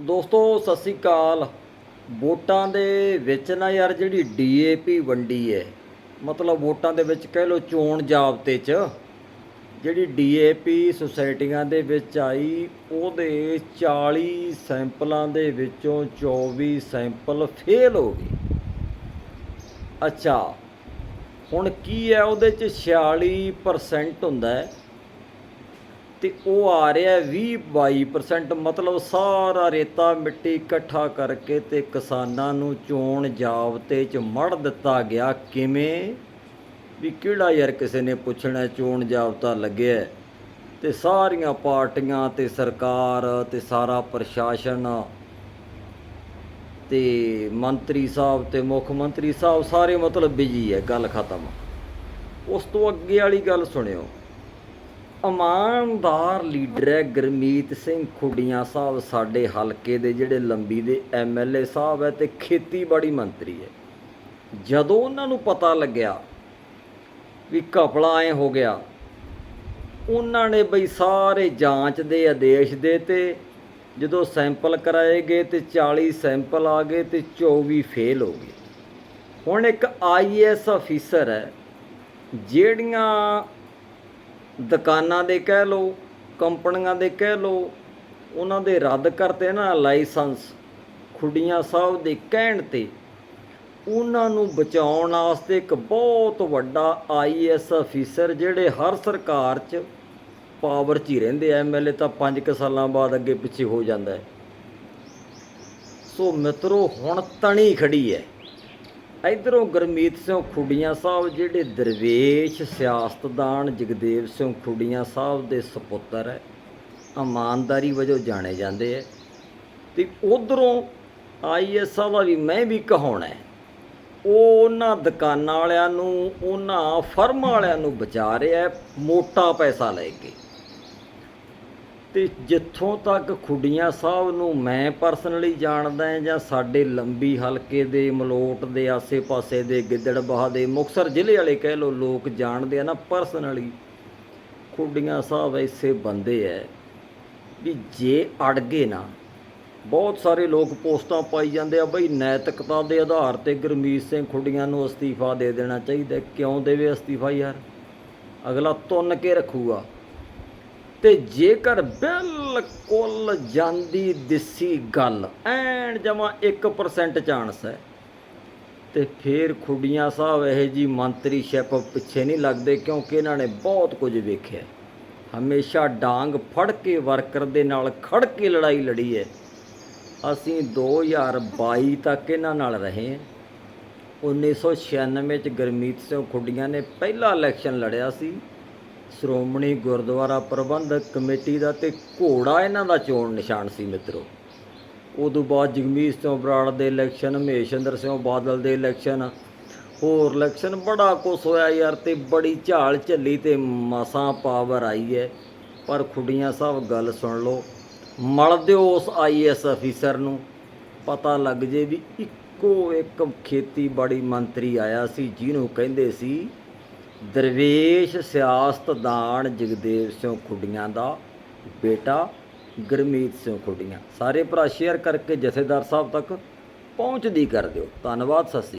ਦੋਸਤੋ, ਸਤਿ ਸ੍ਰੀ ਅਕਾਲ। ਵੋਟਾਂ ਦੇ ਵਿੱਚ ਨਾ ਯਾਰ ਜਿਹੜੀ ਡੀਏਪੀ ਵੰਡੀ ਹੈ ਮਤਲਬ ਵੋਟਾਂ ਦੇ ਵਿੱਚ ਕਹਿ ਲਓ ਚੋਣ ਜਾਬਤੇ 'ਚ, ਜਿਹੜੀ ਡੀਏਪੀ ਸੁਸਾਇਟੀਆਂ ਦੇ ਵਿੱਚ ਆਈ, ਉਹਦੇ 40 ਸੈਂਪਲਾਂ ਦੇ ਵਿੱਚੋਂ 24 ਸੈਂਪਲ ਫੇਲ ਹੋ ਗਏ। ਅੱਛਾ, ਹੁਣ ਕੀ ਹੈ? ਉਹਦੇ 'ਚ 46% ਹੁੰਦਾ ਹੈ। ਤੇ ਉਹ ਆ ਰਿਹਾ 20 22% ਮਤਲਬ ਸਾਰਾ ਰੇਤਾ ਮਿੱਟੀ ਇਕੱਠਾ ਕਰਕੇ ਤੇ ਕਿਸਾਨਾਂ ਨੂੰ ਚੋਣ ਜਾਬਤੇ 'ਚ ਮੜ ਦਿੱਤਾ ਗਿਆ। ਕਿਵੇਂ? ਵੀ ਕਿਹੜਾ ਯਾਰ ਕਿਸੇ ਨੇ ਪੁੱਛਣਾ, ਚੋਣ ਜਾਬਤਾ ਲੱਗਿਆ। ਹੈ। ਤੇ ਸਾਰੀਆਂ ਪਾਰਟੀਆਂ ਤੇ ਸਰਕਾਰ ਤੇ ਸਾਰਾ ਪ੍ਰਸ਼ਾਸਨ ਤੇ ਮੰਤਰੀ ਸਾਹਿਬ ਤੇ ਮੁੱਖ ਮੰਤਰੀ ਸਾਹਿਬ ਸਾਰੇ ਮਤਲਬ ਬਿਜ਼ੀ ਹੈ, ਗੱਲ ਖਤਮ। ਉਸ ਤੋਂ ਅੱਗੇ ਵਾਲੀ ਗੱਲ ਸੁਣਿਓ। ਇਮਾਨਦਾਰ ਲੀਡਰ ਹੈ ਗੁਰਮੀਤ ਸਿੰਘ ਖੁੱਡੀਆਂ ਸਾਹਿਬ, ਸਾਡੇ ਹਲਕੇ ਦੇ ਜਿਹੜੇ ਲੰਬੀ ਦੇ ਐਮਐਲਏ ਸਾਹਿਬ ਹੈ ਤੇ ਖੇਤੀਬਾੜੀ ਮੰਤਰੀ ਹੈ। ਜਦੋਂ ਉਹਨਾਂ ਨੂੰ ਪਤਾ ਲੱਗਿਆ ਵੀ ਘਪਲਾ ਐ ਹੋ ਗਿਆ, ਉਹਨਾਂ ਨੇ ਬਈ ਸਾਰੇ ਜਾਂਚ ਦੇ ਆਦੇਸ਼ ਦੇ ਤੇ ਜਦੋਂ ਸੈਂਪਲ ਕਰਾਏ ਗਏ ਤੇ 40 ਸੈਂਪਲ ਆ ਗਏ ਤੇ 24 ਫੇਲ ਹੋ ਗਏ। ਹੁਣ ਇੱਕ ਆਈਐਸ ਅਫੀਸਰ ਹੈ, ਜਿਹੜੀਆਂ ਦੁਕਾਨਾਂ ਦੇ ਕਹਿ ਲਓ, ਕੰਪਨੀਆਂ ਦੇ ਕਹਿ ਲਓ, ਉਹਨਾਂ ਦੇ ਰੱਦ ਕਰਤੇ ਨਾ ਲਾਇਸੈਂਸ ਖੁੱਡੀਆਂ ਸਾਹਿਬ ਦੇ ਕਹਿਣ ਤੇ। ਉਹਨਾਂ ਨੂੰ ਬਚਾਉਣ ਵਾਸਤੇ ਇੱਕ ਬਹੁਤ ਵੱਡਾ ਆਈਐਸ ਅਫੀਸਰ ਜਿਹੜੇ ਹਰ ਸਰਕਾਰ 'ਚ ਪਾਵਰ 'ਚ ਹੀ ਰਹਿੰਦੇ ਐਮਐਲਏ ਤਾਂ 5 ਸਾਲਾਂ ਬਾਅਦ ਅੱਗੇ ਪਿੱਛੇ ਹੋ ਜਾਂਦਾ ਹੈ। ਸੋ ਮਿੱਤਰੋ, ਹੁਣ ਤਣੀ ਖੜੀ ਹੈ। ਇਧਰੋਂ ਗੁਰਮੀਤ ਸਿੰਘ ਖੁੱਡੀਆਂ ਸਾਹਿਬ, ਜਿਹੜੇ ਦਰਵੇਸ਼ ਸਿਆਸਤਦਾਨ ਜਗਦੇਵ ਸਿੰਘ ਖੁੱਡੀਆਂ ਸਾਹਿਬ ਦੇ ਸੁਪੁੱਤਰ ਹੈ, ਇਮਾਨਦਾਰੀ ਵਜੋਂ ਜਾਣੇ ਜਾਂਦੇ ਹੈ। ਤੇ ਉਧਰੋਂ ਆਈਐਸ ਸਾਹਿਬ ਦਾ ਵੀ ਮੈਂ ਵੀ ਕਹਾਉਣਾ ਉਹ ਉਹਨਾਂ ਦੁਕਾਨਾਂ ਵਾਲਿਆਂ ਨੂੰ, ਉਹਨਾਂ ਫਰਮਾਂ ਵਾਲਿਆਂ ਨੂੰ ਬਚਾ ਰਿਹਾ ਮੋਟਾ ਪੈਸਾ ਲੈ ਕੇ। ਤੇ ਜਿੱਥੋਂ ਤੱਕ ਖੁੱਡੀਆਂ ਸਾਹਿਬ ਨੂੰ ਮੈਂ ਪਰਸਨਲੀ ਜਾਣਦਾ ਹਾਂ ਜਾਂ ਸਾਡੇ ਲੰਬੀ ਹਲਕੇ ਦੇ, ਮਲੋਟ ਦੇ, ਆਸੇ-ਪਾਸੇ ਦੇ, ਗਿੱਦੜਬਾਹ ਦੇ ਮੁਕਸਰ ਜ਼ਿਲ੍ਹੇ ਵਾਲੇ ਕਹਿ ਲੋ ਲੋਕ ਜਾਣਦੇ ਆ ਨਾ ਪਰਸਨਲੀ ਖੁੱਡੀਆਂ ਸਾਹਿਬ ਐਸੇ ਬੰਦੇ ਐ ਵੀ ਜੇ ਅੜ ਗਏ ਨਾ, ਬਹੁਤ ਸਾਰੇ ਲੋਕ ਪੋਸਟਾਂ ਪਾਈ ਜਾਂਦੇ ਆ, ਬਈ ਨੈਤਿਕਤਾ ਦੇ ਆਧਾਰ ਤੇ ਗੁਰਮੀਤ ਸਿੰਘ ਖੁੱਡੀਆਂ ਨੂੰ ਅਸਤੀਫਾ ਦੇ ਦੇਣਾ ਚਾਹੀਦਾ, ਕਿਉਂ ਦੇਵੇ ਅਸਤੀਫਾ ਯਾਰ? ਅਗਲਾ ਤੁੰਨ ਕੇ ਰੱਖੂਗਾ। ਤੇ ਜੇਕਰ ਬਿਲਕੁਲ ਜਾਂਦੀ ਦਿਸੀ ਗੱਲ, ਐਨ ਜਮਾ 1% ਚਾਂਸ ਹੈ। ਤੇ ਫੇਰ ਖੁੱਡੀਆਂ ਸਾਹਿਬ ਇਹ ਜੀ ਮੰਤਰੀਸ਼ਿਪ ਪਿੱਛੇ ਨਹੀਂ ਲੱਗਦੇ ਕਿਉਂਕਿ ਇਹਨਾਂ ਨੇ ਬਹੁਤ ਕੁਝ ਵੇਖਿਆ। ਹਮੇਸ਼ਾ ਡਾਂਗ ਫੜ ਕੇ ਵਰਕਰ ਦੇ ਨਾਲ ਖੜ ਕੇ ਲੜਾਈ ਲੜੀ ਹੈ। ਅਸੀਂ 2022 ਤੱਕ ਇਹਨਾਂ ਨਾਲ ਰਹੇ ਹਾਂ। 1996 ਚ ਗੁਰਮੀਤ ਸਿੰਘ ਖੁੱਡੀਆਂ ਨੇ ਪਹਿਲਾ ਇਲੈਕਸ਼ਨ ਲੜਿਆ ਸੀ। ਸ਼੍ਰੋਮਣੀ ਗੁਰਦੁਆਰਾ ਪ੍ਰਬੰਧਕ ਕਮੇਟੀ ਦਾ ਤੇ ਘੋੜਾ ਇਹਨਾਂ ਦਾ ਚੋਣ ਨਿਸ਼ਾਨ ਸੀ ਮਿੱਤਰੋ। ਉਦੋਂ ਬਾਅਦ ਜਗਮੀਤ ਸਿੰਘ ਬਰਾੜ ਦੇ ਇਲੈਕਸ਼ਨ ਮਹੇਸ਼ਿੰਦਰ ਸਿੰਘ ਬਾਦਲ ਦੇ ਇਲੈਕਸ਼ਨ ਹੋਰ ਇਲੈਕਸ਼ਨ ਬੜਾ ਕੁਛ ਹੋਇਆ ਯਾਰ ਤੇ ਬੜੀ ਝਾਲ ਝੱਲੀ ਤੇ ਮਸਾਂ ਪਾਵਰ ਆਈ ਹੈ। ਪਰ ਖੁੱਡੀਆਂ ਸਾਹਿਬ ਗੱਲ ਸੁਣ ਲਓ, ਮਲ ਦਿਓ ਉਸ ਆਈਐਸ ਅਫੀਸਰ ਨੂੰ, ਪਤਾ ਲੱਗ ਜੇ ਵੀ ਇੱਕੋ ਇੱਕ ਖੇਤੀਬਾੜੀ ਮੰਤਰੀ ਆਇਆ ਸੀ, ਜਿਹਨੂੰ ਕਹਿੰਦੇ ਸੀ ਦਰਵੇਸ਼ ਸਿਆਸਤਦਾਨ ਜਗਦੇਵ ਸਿੰਘ ਖੁੱਡੀਆਂ ਦਾ ਬੇਟਾ ਗੁਰਮੀਤ ਸਿੰਘ ਖੁੱਡੀਆਂ। ਸਾਰੇ ਭਰਾ ਸ਼ੇਅਰ ਕਰਕੇ ਜਥੇਦਾਰ ਸਾਹਿਬ ਤੱਕ ਪਹੁੰਚਦੀ ਕਰ ਦਿਓ। ਧੰਨਵਾਦ, ਸਤਿ ਸ਼੍ਰੀ ਅਕਾਲ।